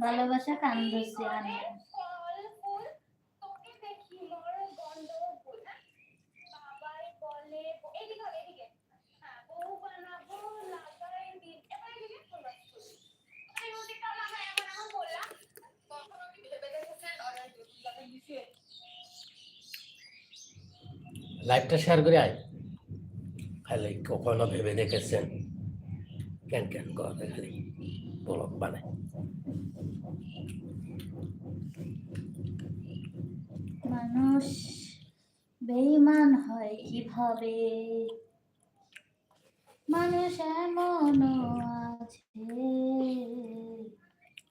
ভালোবাসা কান ধরছে লাইভটা শেয়ার করে আয়। খালি কখনো ভেবে দেখেছেন? কেন কেন করে খালি ব্লগ বানায় মানুষ বেইমান হয় কীভাবে? মানুষ এমন আছে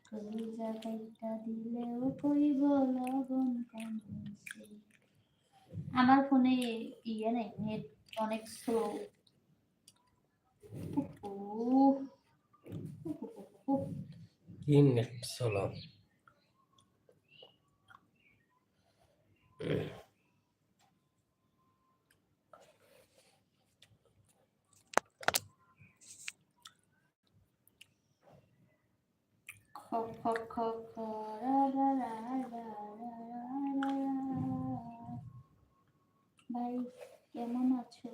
কলিজা কাইটা দিলেও কইব লবণ কম হইছে। আমার ফোনে ইয়ে নেই, নেট অনেক স্লো কি নেট চলো ভাই কেমন আছো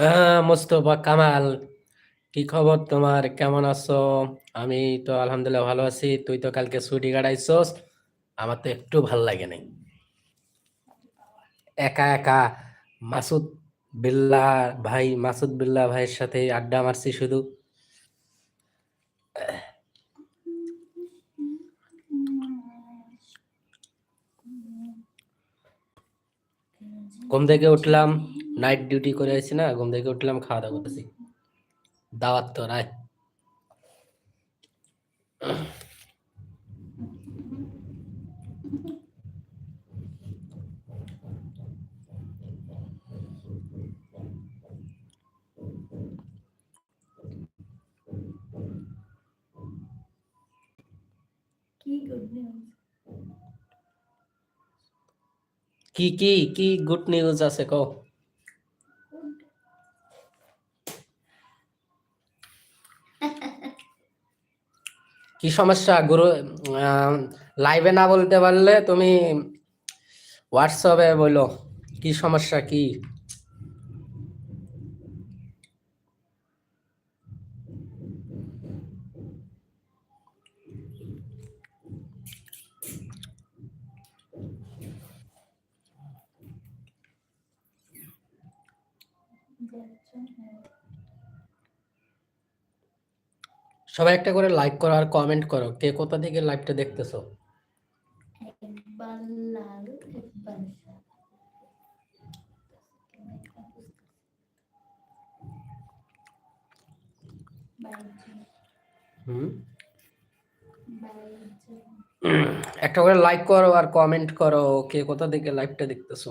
হ্যাঁ মোস্তফা কামাল, কি খবর তোমার? কেমন আছো? আমি তো আলহামদুলিল্লাহ ভালো আছি। তুই তো কালকে ছুটি কাটাইছস। আমার তো একটু ভালো লাগে নাই। একা একা মাসুদ বিল্লা ভাই, মাসুদ বিল্লা ভাইয়ের সাথে আড্ডা মারছি শুধু। ঘুম থেকে উঠলাম। নাইট ডিউটি করে আছি না ঘুম থেকে উঠলাম খাওয়া দাওয়া করতেছি। দাওয়াত তো রায়। কি কি কি কি গুড নিউজ আছে কও। কি সমস্যা? গুরু লাইভে না বলতে পারলে তুমি হোয়াটসঅ্যাপে বলো কি সমস্যা কি? সবাই একটা করে লাইক করো আর কমেন্ট করো। কে কোথা থেকে লাইভটা দেখতেছো? একটা করে লাইক করো আর কমেন্ট করো। কে কোথা থেকে লাইভটা দেখতেছো?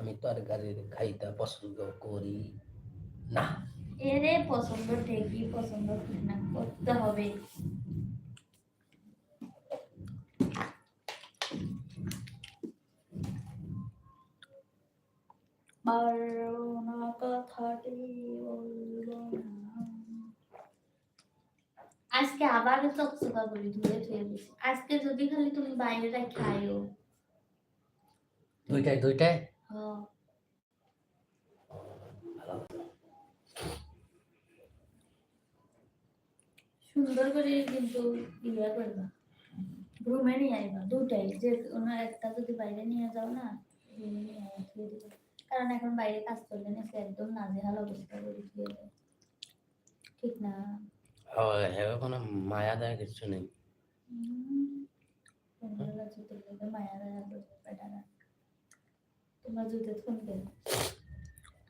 আমি তরকারি খাইতে পছন্দ করি না। এরে পছন্দ ঠিকই পছন্দ না করতে হবে। পারো না। কথাটি আজকে আবার চকচকা করি ধুয়ে ধুয়ে দিছি আজকে যদি খালি তুমি বাইরেটা খাইও। দুইটাই দুইটাই সুন্দর করে কিন্তু করবা রুমে নিয়ে আইবা দুটাই। যে ওনার একটা যদি বাইরে নিয়ে যাও না রুমে নিয়ে কারণ এখন বাইরে কাজ করলে না একদম নাজেহাল অবস্থা করে দিয়ে যায় ঠিক না? হ্যাঁ কোনো মায়া দেয় কিছু নেই। মায়া দেয় তোমার জুতো ফোন করে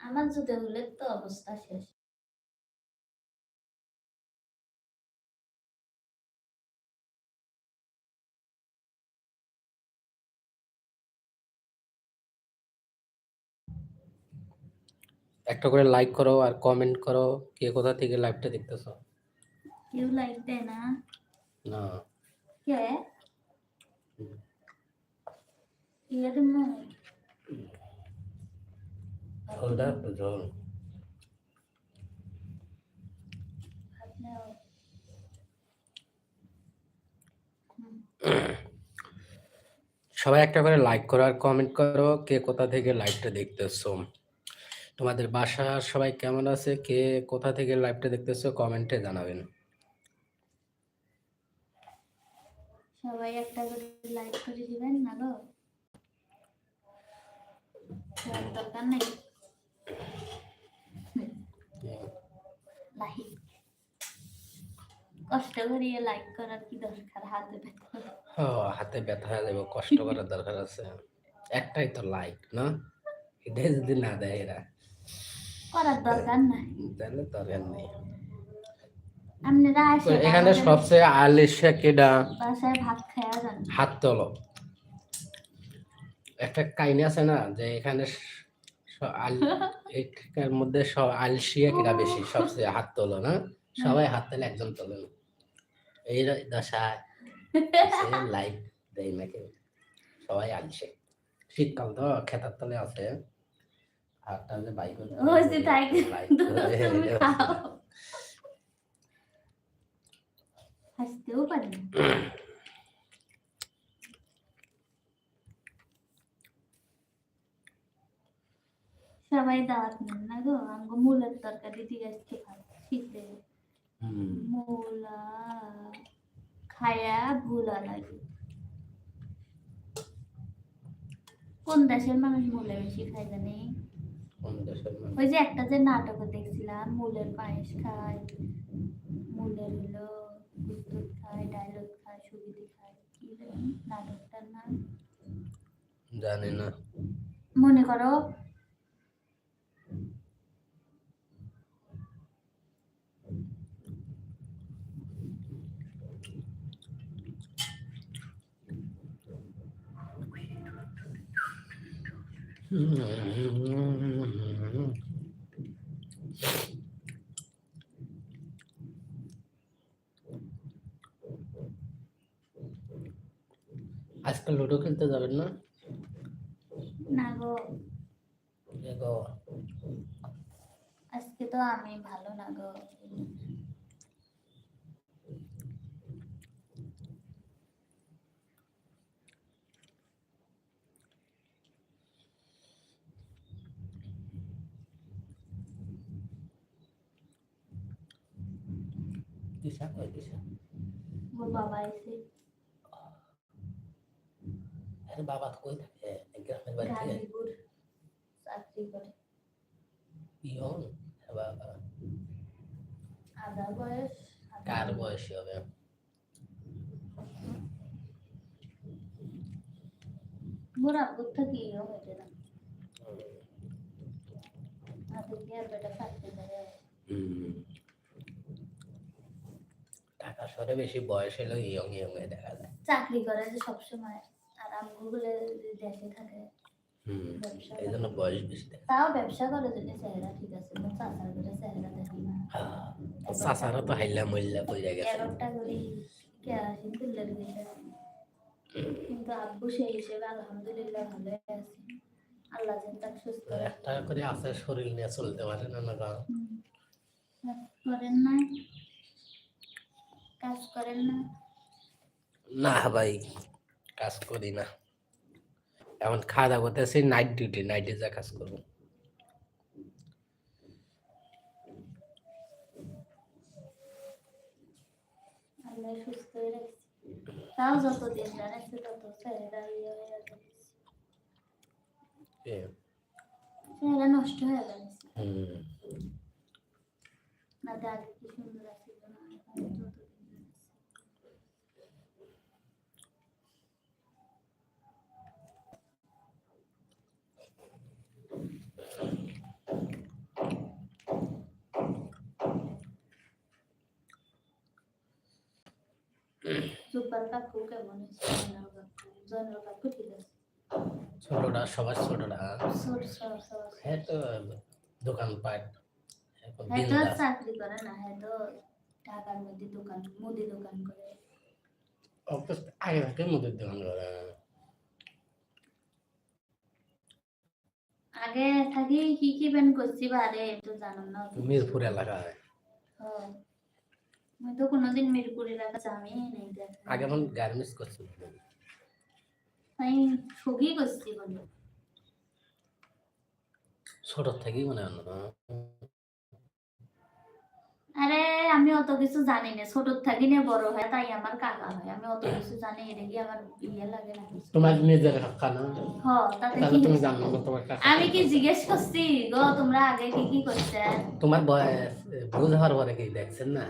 আমার জুতো হলে তো অবস্থা শেষ। একটা করে লাইক করো আর কমেন্ট করো কে কোথা থেকে লাইভটা দেখতেছো? কেউ লাইক দেয় না। না। কে? ইয়ে ঝোলটা একটু ঝোল সবাই একটা করে লাইক করো আর কমেন্ট করো কে কোথা থেকে লাইভটা দেখতেছো। তোমাদের বাসা সবাই কেমন আছে? কে কোথা থেকে লাইভটা দেখতেছো কমেন্টে জানাবেন। সবাই একটা করে লাইক করে দিবেন না গো দেওয়ার দরকার নেই লাইক কষ্ট করিয়ে লাইক করার কি দরকার হাতে ব্যথা ও হাতে ব্যথা হয়ে যাবে কষ্ট করার দরকার আছে একটাই তো লাইক না যদি না দেয় এরা করার দরকার নাই তাহলে দরকার নেই এখানে সবচেয়ে আলিশা কেডা বাসায় ভাত খাওয়া যান হাত তোলো একটা কাহিনী আছে না যে এখানে এখানের মধ্যে সব আলসিয়া কিনা বেশি সবচেয়ে হাত তোলো না? সবাই হাত তোলে একজন তোলে না। এই দশায় লাইক দেয় না কেউ সবাই আলসে। শীতকাল তো খেতার তলে আছে। হাতটা যে বাইক হাসতেও পারি সবাই দাওয়াত নেন না গো আমগো মূলের তরকারি দিয়ে খাব শীতে মূলা খায়া ভুলা লাগে কোন দেশের মানুষ মূলে বেশি খায় জানি ওই যে একটা যে নাটক দেখছিলাম মূলের পায়েস খায় মূলের হলো গুস্তুত খায় ডায়লগ খায় সুবিধি খায় কি নাটকটার নাম জানি না মনে করো আজকাল লুডো খেলতে যাবেন না না গো দেখো আজকে তো আমি ভালো না গো দিশা কই দিশা বাবা এসে আরে বাবা তো কই থাকে গ্রামের বাড়ি থেকে গাজীপুর চাকরি করে বাবা? আধা বয়স কার বয়সী হবে মোর আব্বুর থেকে হয়েছে না। হাতে কি আর বেটা থাকতে পারে হুম। শহরে বেশি বয়স হলেও ইয়ং ইয়ং এ দেখা যায়। চাকরি করে যে সবসময় আর আমগুলো দেশে থাকে। হুম ব্যবসা এই জন্য বয়স বেশি দেখা তাও ব্যবসা করে যদি চেহারা ঠিক আছে কিন্তু চাচার করে চেহারা দেখি না। চাচারা তো হাইলা মহিলা বইয়া গেছে। করি কেরাসিন তুলে দিয়েছে কিন্তু আব্বু সেই হিসেবে আলহামদুলিল্লাহ ভালো আছে। আল্লাহ যেন তাকে সুস্থ একটা করে আছে শরীর নিয়ে চলতে পারে না না। করেন না কাজ করেন না? না ভাই কাজ করি না। এখন খাওয়া দাওয়া করতেছি নাইট ডিউটি নাইটে যা কাজ করব। তাও যত দিন জানাচ্ছে তত ছেলেরা ইয়ে হয়ে যাচ্ছে ছেলেরা নষ্ট হয়ে যাচ্ছে হুম। না আগে কি সুন্দর আছিল না এখন যত দিন যাচ্ছে সুপার কাকু কেমন আছে জয়নাল কাকু জয়নাল কাকু ঠিক আছে ছোটটা সবার ছোটটা ছোট ছোট ছোট। হ্যাঁ তো দোকানপাট। হ্যাঁ তো। চাকরি করে না হ্যাঁ তো ঢাকার মধ্যে দোকান মুদি দোকান করে। আগে থেকে মুদির দোকান করে। আগে থাকি কি কি বেন করছি বারে তো জানো না। মিরপুর এলাকায়। হ্যাঁ। আমি তো কোনোদিন মিরপুর নেই দেখ। আগে মন গার্মেন্টস করছিল আমি করছি বলে। ছোট থেকেই মনে হয় আরে আমি অত কিছু জানি না। ছোট থাকি না বড় হয় তাই আমার কাকা হয়। আমি অত কিছু জানি এটা কি আমার ইয়ে লাগে না তোমার নিজের কাকা না? হ তাতে তাহলে কি তুমি জানো না তোমার কাকা আমি কি জিজ্ঞেস করছি? গো তোমরা আগে কি কি করছে? তোমার বয়স বুঝ হওয়ার পরে কি দেখছেন না?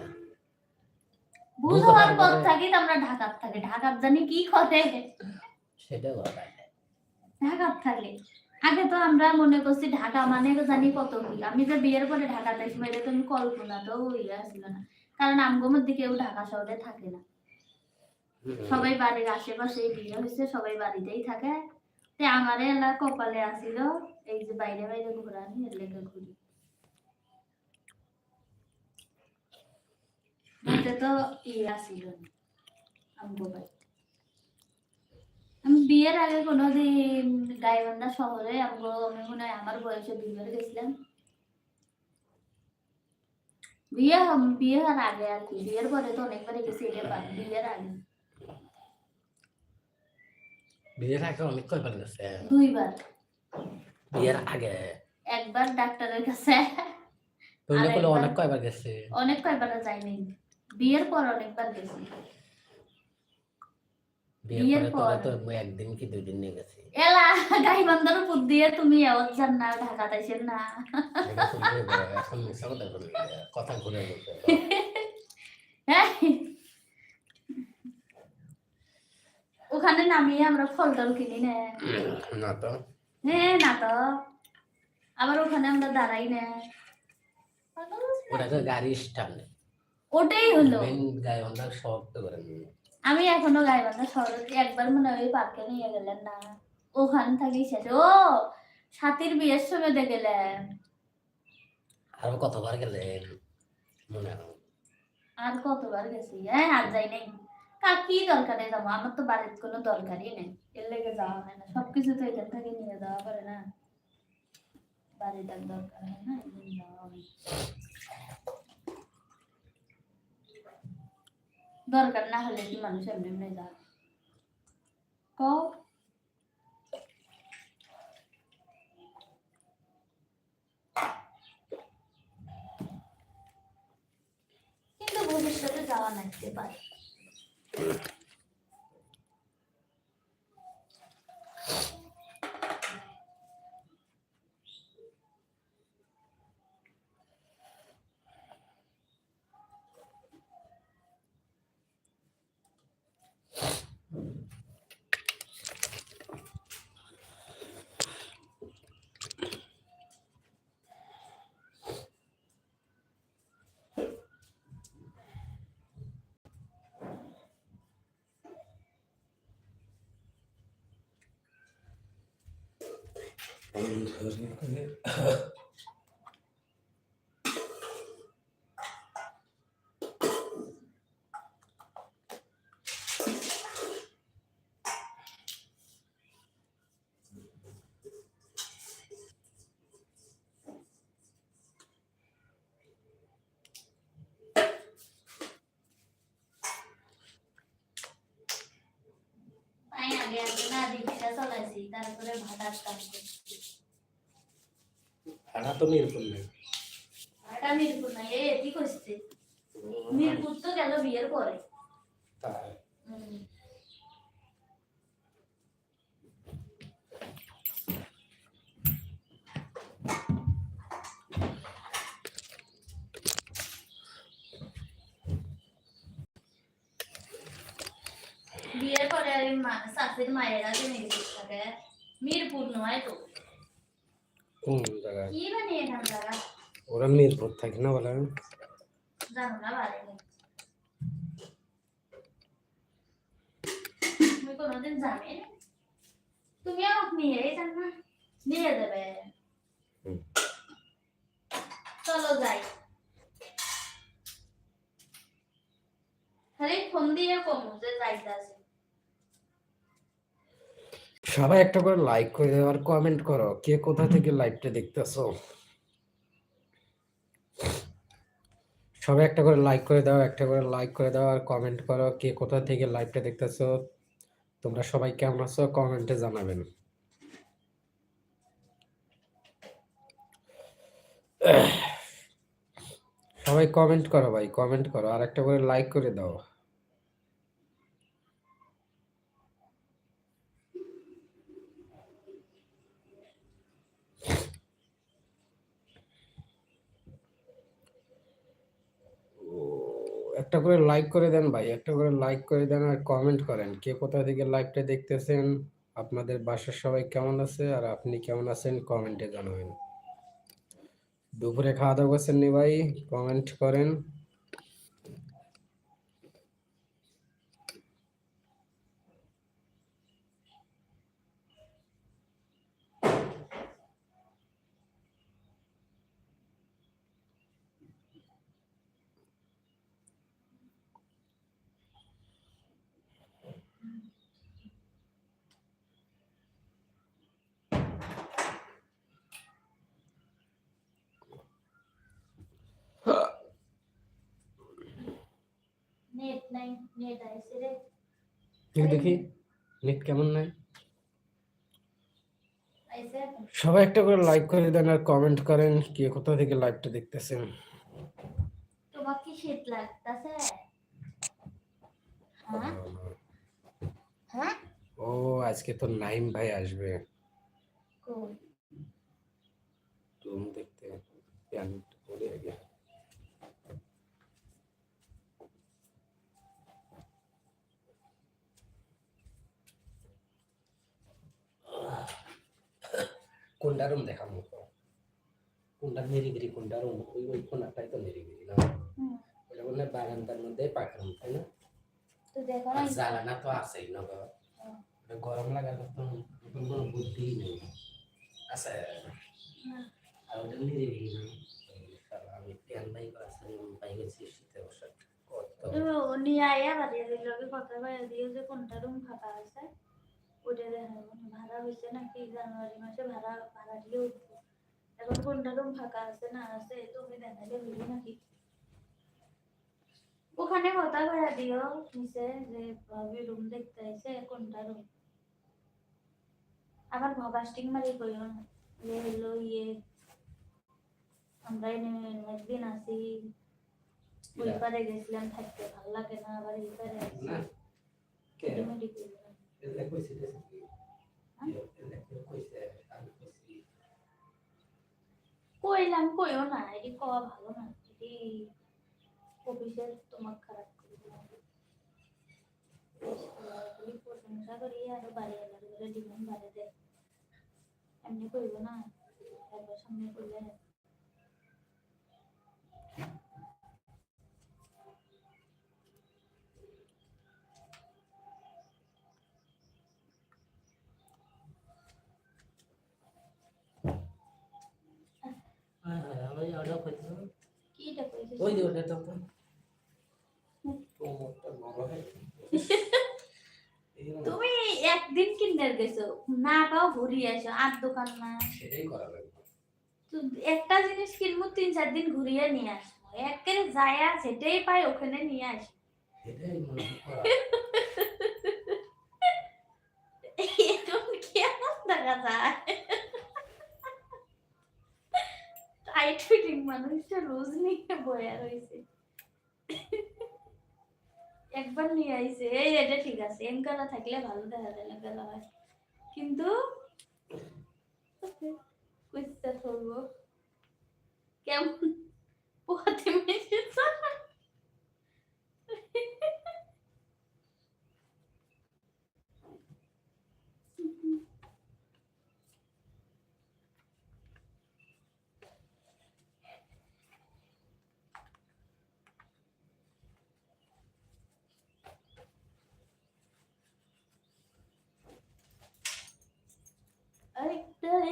বুঝতে হওয়ার পর থাকি তো আমরা ঢাকার থাকি ঢাকার জানি কি করে? সেটা কথা ঢাকার থাকে। আগে তো আমরা মনে করছি ঢাকা মানে জানি কত কি। আমি যে বিয়ের পরে ঢাকাতে এসে এটা তো আমি কল্পনা তো ইয়ে ছিল না। কারণ আমগোর মধ্যে কেউ ঢাকা শহরে থাকে না। সবাই বাড়ির আশেপাশে বিয়ে হয়েছে সবাই বাড়িতেই থাকে। তে আমার এলা কপালে আসিল এই যে বাইরে বাইরে ঘোরানি এর লেগে ঘুরি। মধ্যে তো ইয়ে না আমি বিয়ের আগে কোনোদিন গাইবান্ধা শহরে আমগো আমি মনে হয় আমার বয়সে দুইবার গেছিলাম বিয়ে বিয়ে হওয়ার আগে আর কি বিয়ের পরে তো অনেকবারই গেছি এটা বিয়ের আগে বিয়ের আগে অনেক কয়বার গেছে দুইবার বিয়ের আগে একবার ডাক্তারের কাছে অনেক কয়বার গেছে অনেক কয়বার যাইনি বিয়ের পর অনেকবার গেছি। বিয়ের পর। তো একদিন কি দুই দিন নিয়ে গেছি। এলা উপর দিয়ে তুমি যান না ঢাকা তাইছেন না। এখন মিশা কথা বলি, কথা ঘুরে বলতে ওখানে নামিয়ে আমরা ফল টল কিনি না। না তো। হ্যাঁ না তো। আবার ওখানে আমরা দাঁড়াই না। ওটা তো গাড়ি স্ট্যান্ড। ওটাই হলো। আমি এখনও গাইবান্ধা শহরে একবার মনে হয় ওই পার্কে নিয়ে গেলেন না। ওখান থেকেই শেষ। ও সাথীর বিয়ের সময় দিয়ে গেলেন। আরও কতবার গেলেন? মনে আর কতবার গেছি? হ্যাঁ আর যাই নাই। কা কি দরকারে যাব আমার তো বাড়ির কোনো দরকারই নেই। এর লেগে যাওয়া হয় না। সবকিছু তো এখান থেকে নিয়ে যাওয়া পারে না। বাড়িটার দরকার হয় না যাওয়া হয়। দরকার না হলে কি মানুষ এমনি এমনি যায় ক কিন্তু ভবিষ্যতে যাওয়া নাচতে পারে And her বিয়ের পরে আর এই মা- শাশুড়ির মায়েরা যে মেডিকেল থাকে মিরপুর নয় তো কোন জায়গায় কি মানে এখান জায়গা ওরা মিরপুর থাকে না বলে জানো না বাড়ি তুমি কোনোদিন যাবে তুমি আমাকে নিয়েই যান না নিয়ে যাবে হুম। চলো যাই খালি ফোন দিয়ে কমু যে যাইতে আছে সবাই একটা করে লাইক করে দাও আর কমেন্ট করো। কে কোথা থেকে লাইভটা দেখতেছো? সবাই একটা করে লাইক করে দাও একটা করে লাইক করে দাও আর কমেন্ট করো কে কোথা থেকে লাইভটা দেখতেছো। তোমরা সবাই কেমন আছো? কমেন্টে জানাবেন। সবাই কমেন্ট করো ভাই কমেন্ট করো আর একটা করে লাইক করে দাও ও, একটা করে লাইক করে দেন ভাই, একটা করে লাইক করে দেন আর কমেন্ট করেন। কে কোথা থেকে লাইভটা দেখতেছেন, আপনাদের বাসার সবাই কেমন আছে আর আপনি কেমন আছেন কমেন্টে জানাবেন। দুপুরে খাওয়া দাওয়া করছেন নি ভাই কমেন্ট করেন নেট নাই নেট আইছে রে ঠিক দেখি নেট কেমন নাই? সবাই একটা করে লাইক করে দেন আর কমেন্ট করেন কে কোথা থেকে লাইভটা দেখতেছেন। তোমার কি শীত লাগতাছে? হ্যাঁ? হ্যাঁ? ও আজকে তো নাইম ভাই আসবে। তুমি দেখতে প্যান্ট পরে আগে। কোনটা রুম দেখাবো কোনটা নিরিবিরি কোনটা রুম ওই ওই কোনটাই তো নিরিবিরি না ওটা বললে বারান্দার মধ্যে রুম তাই না তো জ্বালানা তো আছেই না গরম লাগার নতুন কোনো বুদ্ধি নেই আছে। আর ওটা নিরিবিলি না আমি প্যান বাই করেছি বাই গেছি শীতে বসে কত তুমি ও নিয়ে আইয়া বাড়িয়ে দিল কি কথা বাইরে দিয়ে যে কোনটা রুম ফাঁকা আছে ওটা দেখাবো ভাড়া হয়েছে নাকি জানুয়ারি মাসে ভাড়া ভাড়া দিয়ে উঠবো এখন কোনটা রুম ফাঁকা আছে না আছে তুমি দেখালে হইল নাকি ওখানে কথা ভাড়া দিও নিচে যে ভাবি রুম দেখতে আইছে কোনটা রুম আবার ভগাস্টিং মারি কইও না যে হলো ইয়ে আমরা এনে একদিন আসি ওই পারে গেছিলাম থাকতে ভালো লাগে না আবার এই পারে আসি এলে কইছি রেসিপি হ্যাঁ? এলে কইছে আমি কইছি কইলাম কইও না এটি কওয়া ভালো না এটি অফিসের তোমার খারাপ করে প্রশংসা করি আর বাড়ি এলাকা করে জীবন বাড়ে দেয় এমনি কইব না একবার সামনে করলে আমি অর্ডার করতে কিটা কইছিস ওই যে ওটা তো তুমি একদিন কিন্ডার গেছো না পাও ঘুরিয়ে আসো আর দোকান না। সেটাই করা লাগবে। একটা জিনিস কিনবো তিন চার দিন ঘুরিয়ে নিয়ে আসব। একেবারে যায় যেটাই পাই ওখানে নিয়ে আসি এটাই মনে করা। এখন কেমন দেখা যায়? টাইট ফিটিং মানুষটা রোজ নিয়ে বয়া রয়েছে। একবার নিয়ে আইছে। এই, এটা ঠিক আছে। এমকালা থাকলে ভালো দেখা যায় এমকালা হয়। কিন্তু কেমন? পোহাতে মেশেছে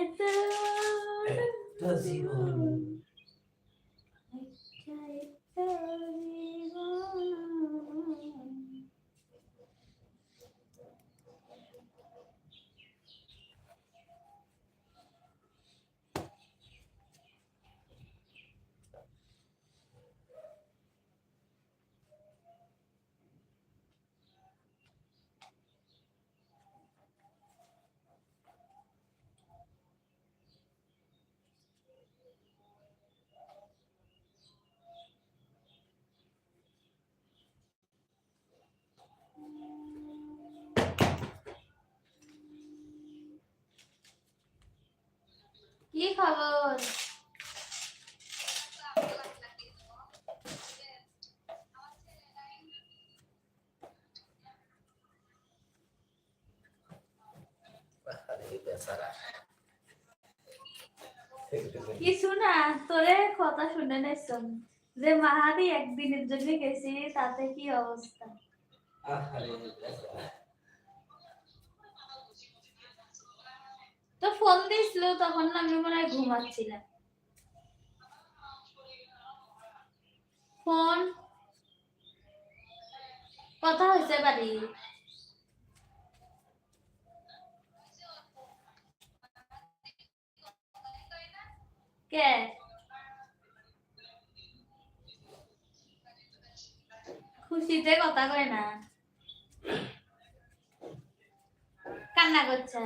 একটা একটা একটা জীবন একটা একটা জীবন কি খবর? কিছু না, তোরে কথা শুনে নাইছন যে মাহাদি একদিনের জন্য গেছি, তাতে কি অবস্থা বেচারা তো দিছিল তখন আমি মনে হয় ঘুমাচ্ছিলাম। ফোন। কথা হয়েছে বাড়ি। কে? খুশিতে কথা কয় না। কান্না করছে।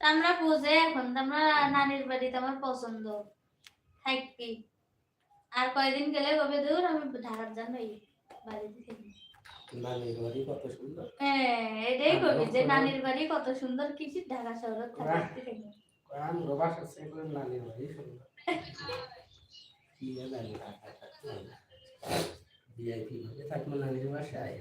তা আমরা বুঝে এখন তো আমরা নানির বাড়িতে আমার পছন্দ। থাকি আর কয়দিন গেলে কবে দূর? আমি ঢাকার জানোই বাড়িতে থেকে। নানির বাড়ি কত সুন্দর। হ্যাঁ এটাই কবি যে নানির বাড়ি কত সুন্দর কিছু ঢাকা শহরে থাকতে থেকে। আমরা বাসা থেকে নানির বাড়ি সুন্দর। কি জানি ঢাকা থাকতে। ভিআইপি ভাবে থাকব নানির বাসায়।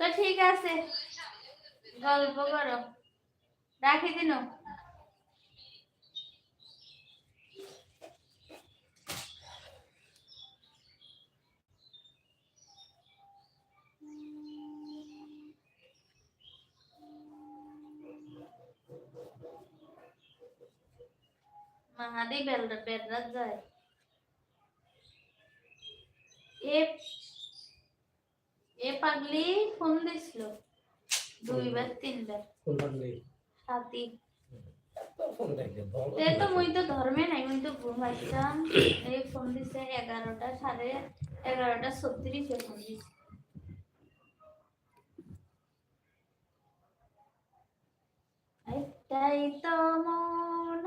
তো ঠিক আছে। গল্প করো। রাখি দিন। মাহাদি বেলরা বেলরা যায়। এ এ পাগলি ফোন দিছিল। দুইবার তিনবার। বলো। তে মুই তো ধর্মে নাই মুই তো এই ফোন দিছে এগারোটা সাড়ে এগারোটা ছত্রিশে ফোন দিছে। একটাই তো মন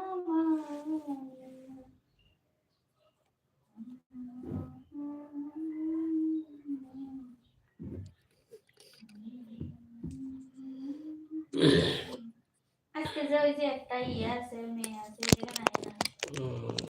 আজকে যে ওই যে একটা ইয়ে আছে মেয়ে আছে